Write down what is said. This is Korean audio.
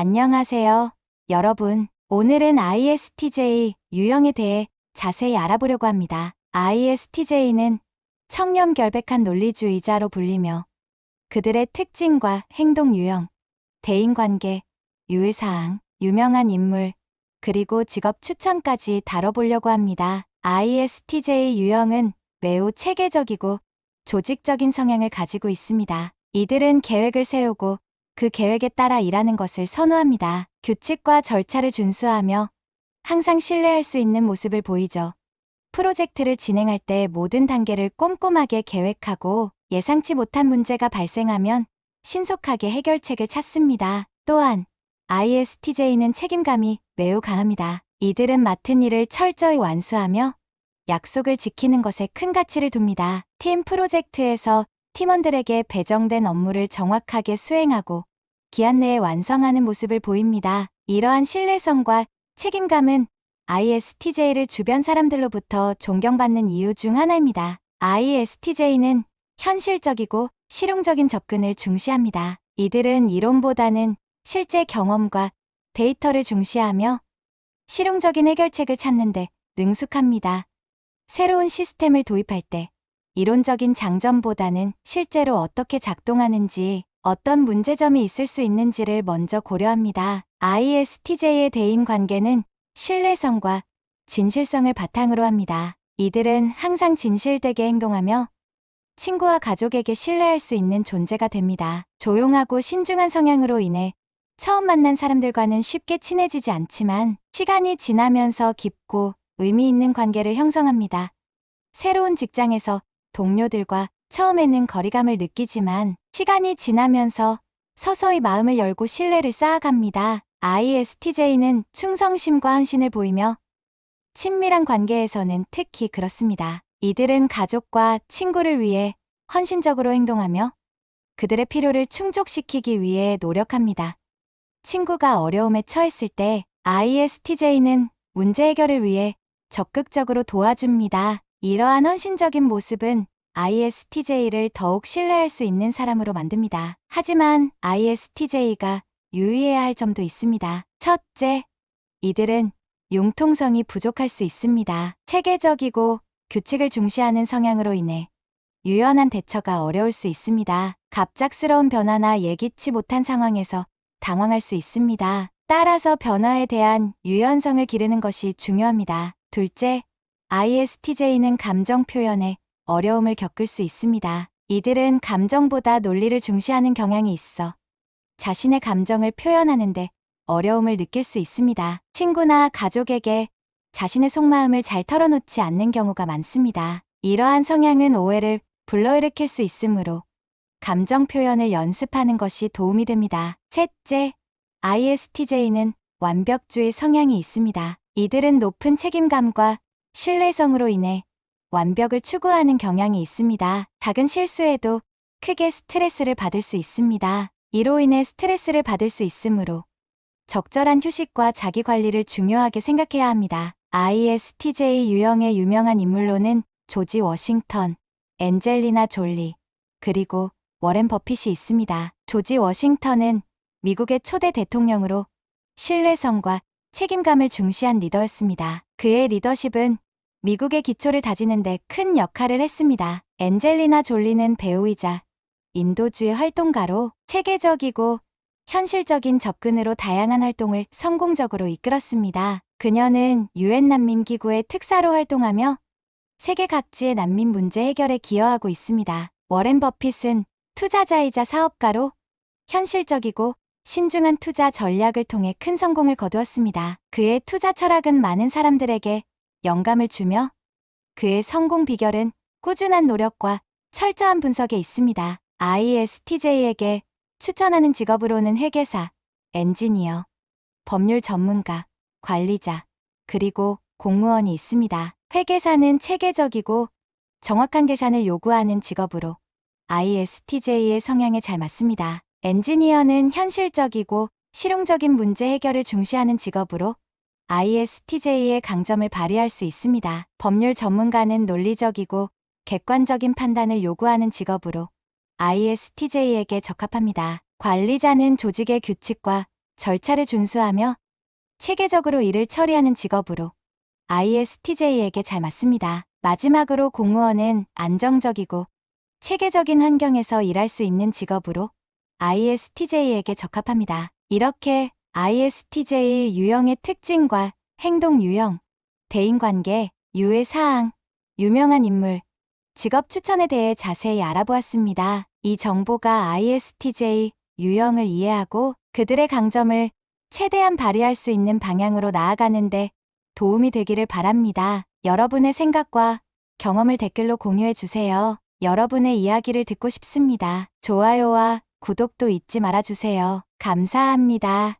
안녕하세요. 여러분, 오늘은 ISTJ 유형에 대해 자세히 알아보려고 합니다. ISTJ는 청렴 결백한 논리주의자로 불리며 그들의 특징과 행동 유형, 대인관계, 유의사항, 유명한 인물, 그리고 직업 추천까지 다뤄보려고 합니다. ISTJ 유형은 매우 체계적이고 조직적인 성향을 가지고 있습니다. 이들은 계획을 세우고 그 계획에 따라 일하는 것을 선호합니다. 규칙과 절차를 준수하며 항상 신뢰할 수 있는 모습을 보이죠. 프로젝트를 진행할 때 모든 단계를 꼼꼼하게 계획하고 예상치 못한 문제가 발생하면 신속하게 해결책을 찾습니다. 또한 ISTJ는 책임감이 매우 강합니다. 이들은 맡은 일을 철저히 완수하며 약속을 지키는 것에 큰 가치를 둡니다. 팀 프로젝트에서 팀원들에게 배정된 업무를 정확하게 수행하고 기한 내에 완성하는 모습을 보입니다. 이러한 신뢰성과 책임감은 ISTJ를 주변 사람들로부터 존경받는 이유 중 하나입니다. ISTJ는 현실적이고 실용적인 접근을 중시합니다. 이들은 이론보다는 실제 경험과 데이터를 중시하며 실용적인 해결책을 찾는데 능숙합니다. 새로운 시스템을 도입할 때 이론적인 장점보다는 실제로 어떻게 작동하는지 어떤 문제점이 있을 수 있는지를 먼저 고려합니다. ISTJ의 대인 관계는 신뢰성과 진실성을 바탕으로 합니다. 이들은 항상 진실되게 행동하며 친구와 가족에게 신뢰할 수 있는 존재가 됩니다. 조용하고 신중한 성향으로 인해 처음 만난 사람들과는 쉽게 친해지지 않지만 시간이 지나면서 깊고 의미 있는 관계를 형성합니다. 새로운 직장에서 동료들과 처음에는 거리감을 느끼지만 시간이 지나면서 서서히 마음을 열고 신뢰를 쌓아갑니다. ISTJ는 충성심과 헌신을 보이며 친밀한 관계에서는 특히 그렇습니다. 이들은 가족과 친구를 위해 헌신적으로 행동하며 그들의 필요를 충족시키기 위해 노력합니다. 친구가 어려움에 처했을 때 ISTJ는 문제 해결을 위해 적극적으로 도와줍니다. 이러한 헌신적인 모습은 ISTJ를 더욱 신뢰할 수 있는 사람으로 만듭니다. 하지만 ISTJ가 유의해야 할 점도 있습니다. 첫째, 이들은 융통성이 부족할 수 있습니다. 체계적이고 규칙을 중시하는 성향으로 인해 유연한 대처가 어려울 수 있습니다. 갑작스러운 변화나 예기치 못한 상황에서 당황할 수 있습니다. 따라서 변화에 대한 유연성을 기르는 것이 중요합니다. 둘째, ISTJ는 감정 표현에 어려움을 겪을 수 있습니다. 이들은 감정보다 논리를 중시하는 경향이 있어 자신의 감정을 표현하는데 어려움을 느낄 수 있습니다. 친구나 가족에게 자신의 속마음을 잘 털어놓지 않는 경우가 많습니다. 이러한 성향은 오해를 불러일으킬 수 있으므로 감정 표현을 연습하는 것이 도움이 됩니다. 셋째, ISTJ는 완벽주의 성향이 있습니다. 이들은 높은 책임감과 신뢰성으로 인해 완벽을 추구하는 경향이 있습니다. 작은 실수에도 크게 스트레스를 받을 수 있습니다. 이로 인해 스트레스를 받을 수 있으므로 적절한 휴식과 자기 관리를 중요하게 생각해야 합니다. ISTJ 유형의 유명한 인물로는 조지 워싱턴, 엔젤리나 졸리, 그리고 워렌 버핏이 있습니다. 조지 워싱턴은 미국의 초대 대통령으로 신뢰성과 책임감을 중시한 리더였습니다. 그의 리더십은 미국의 기초를 다지는데 큰 역할을 했습니다. 엔젤리나 졸리는 배우이자 인도주의 활동가로 체계적이고 현실적인 접근으로 다양한 활동을 성공적으로 이끌었습니다. 그녀는 유엔 난민기구의 특사로 활동하며 세계 각지의 난민 문제 해결에 기여하고 있습니다. 워렌 버핏은 투자자이자 사업가로 현실적이고 신중한 투자 전략을 통해 큰 성공을 거두었습니다. 그의 투자 철학은 많은 사람들에게 영감을 주며 그의 성공 비결은 꾸준한 노력과 철저한 분석에 있습니다. ISTJ에게 추천하는 직업으로는 회계사, 엔지니어, 법률 전문가, 관리자, 그리고 공무원이 있습니다. 회계사는 체계적이고 정확한 계산을 요구하는 직업으로 ISTJ의 성향에 잘 맞습니다. 엔지니어는 현실적이고 실용적인 문제 해결을 중시하는 직업으로 ISTJ의 강점을 발휘할 수 있습니다. 법률 전문가는 논리적이고 객관적인 판단을 요구하는 직업으로 ISTJ에게 적합합니다. 관리자는 조직의 규칙과 절차를 준수하며 체계적으로 일을 처리하는 직업으로 ISTJ에게 잘 맞습니다. 마지막으로 공무원은 안정적이고 체계적인 환경에서 일할 수 있는 직업으로 ISTJ에게 적합합니다. 이렇게 ISTJ 유형의 특징과 행동 유형, 대인관계, 유해 사항, 유명한 인물, 직업 추천에 대해 자세히 알아보았습니다. 이 정보가 ISTJ 유형을 이해하고 그들의 강점을 최대한 발휘할 수 있는 방향으로 나아가는데 도움이 되기를 바랍니다. 여러분의 생각과 경험을 댓글로 공유해 주세요. 여러분의 이야기를 듣고 싶습니다. 좋아요와 구독도 잊지 말아주세요. 감사합니다.